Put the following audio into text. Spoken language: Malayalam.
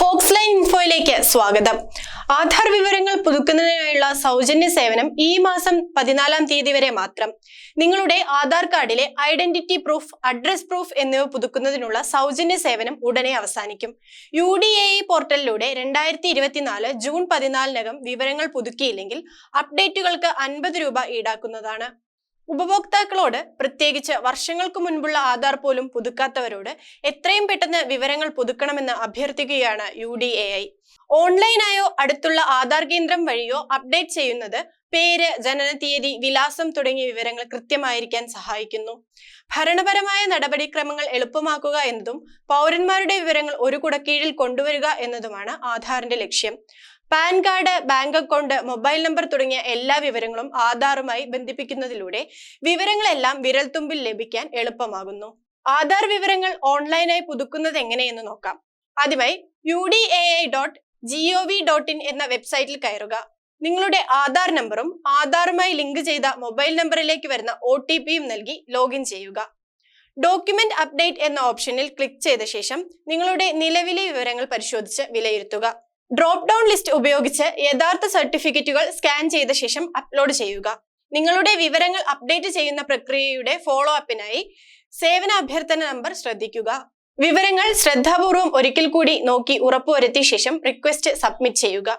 ഫോക്സ് ലൈൻ ഇൻഫോയിലേക്ക് സ്വാഗതം. ആധാർ വിവരങ്ങൾ പുതുക്കുന്നതിനായുള്ള സൗജന്യ സേവനം ഈ മാസം പതിനാലാം തീയതി വരെ മാത്രം. നിങ്ങളുടെ ആധാർ കാർഡിലെ ഐഡന്റിറ്റി പ്രൂഫ് അഡ്രസ് പ്രൂഫ് എന്നിവ പുതുക്കുന്നതിനുള്ള സൗജന്യ സേവനം ഉടനെ അവസാനിക്കും. യു ഡി എ പോർട്ടലിലൂടെ രണ്ടായിരത്തി ഇരുപത്തിനാല് ജൂൺ പതിനാലിനകം വിവരങ്ങൾ പുതുക്കിയില്ലെങ്കിൽ അപ്ഡേറ്റുകൾക്ക് അൻപത് രൂപ ഈടാക്കുന്നതാണ്. ഉപഭോക്താക്കളോട് പ്രത്യേകിച്ച് വർഷങ്ങൾക്ക് മുൻപുള്ള ആധാർ പോലും പുതുക്കാത്തവരോട് എത്രയും പെട്ടെന്ന് വിവരങ്ങൾ പുതുക്കണമെന്ന് അഭ്യർത്ഥിക്കുകയാണ് യു ഡി എ ഐ ഓൺലൈനായോ അടുത്തുള്ള ആധാർ കേന്ദ്രം വഴിയോ അപ്ഡേറ്റ് ചെയ്യുന്നത് പേര് ജനനതീയതി വിലാസം തുടങ്ങിയ വിവരങ്ങൾ കൃത്യമായിരിക്കാൻ സഹായിക്കുന്നു. ഭരണപരമായ നടപടിക്രമങ്ങൾ എളുപ്പമാക്കുക എന്നതും പൗരന്മാരുടെ വിവരങ്ങൾ ഒരു കുടക്കീഴിൽ കൊണ്ടുവരിക എന്നതുമാണ് ആധാറിന്റെ ലക്ഷ്യം. PAN card bank account mobile number തുടങ്ങിയ എല്ലാ വിവരങ്ങളും ആധാറുമായി ബന്ധിപ്പിക്കുന്നതിലൂടെ വിവരങ്ങളെല്ലാം വിരൽത്തുമ്പിൽ ലഭിക്കാൻ എളുപ്പമാകുന്നു. ആധാർ വിവരങ്ങൾ ഓൺലൈനായി പുതുക്കുന്നത് എങ്ങനെയെന്ന് നോക്കാം. ആദ്യമായി U D A I dot G O V dot in എന്ന വെബ്സൈറ്റിൽ കയറുക. നിങ്ങളുടെ ആധാർ നമ്പറും ആധാറുമായി ലിങ്ക് ചെയ്ത മൊബൈൽ നമ്പറിലേക്ക് വരുന്ന ഒ ടി പിയും നൽകി ലോഗിൻ ചെയ്യുക. ഡോക്യുമെന്റ് അപ്ഡേറ്റ് എന്ന ഓപ്ഷനിൽ ക്ലിക്ക് ചെയ്ത ശേഷം നിങ്ങളുടെ നിലവിലെ വിവരങ്ങൾ പരിശോധിച്ച് വിലയിരുത്തുക. ഡ്രോപ്പ് ഡൗൺ ലിസ്റ്റ് ഉപയോഗിച്ച് യഥാർത്ഥ സർട്ടിഫിക്കറ്റുകൾ സ്കാൻ ചെയ്ത ശേഷം അപ്ലോഡ് ചെയ്യുക. നിങ്ങളുടെ വിവരങ്ങൾ അപ്ഡേറ്റ് ചെയ്യുന്ന പ്രക്രിയയുടെ ഫോളോ അപ്പിനായി സേവന അഭ്യർത്ഥന നമ്പർ ശ്രദ്ധിക്കുക. വിവരങ്ങൾ ശ്രദ്ധാപൂർവം ഒരിക്കൽ കൂടി നോക്കി ഉറപ്പുവരുത്തിയ ശേഷം റിക്വസ്റ്റ് സബ്മിറ്റ് ചെയ്യുക.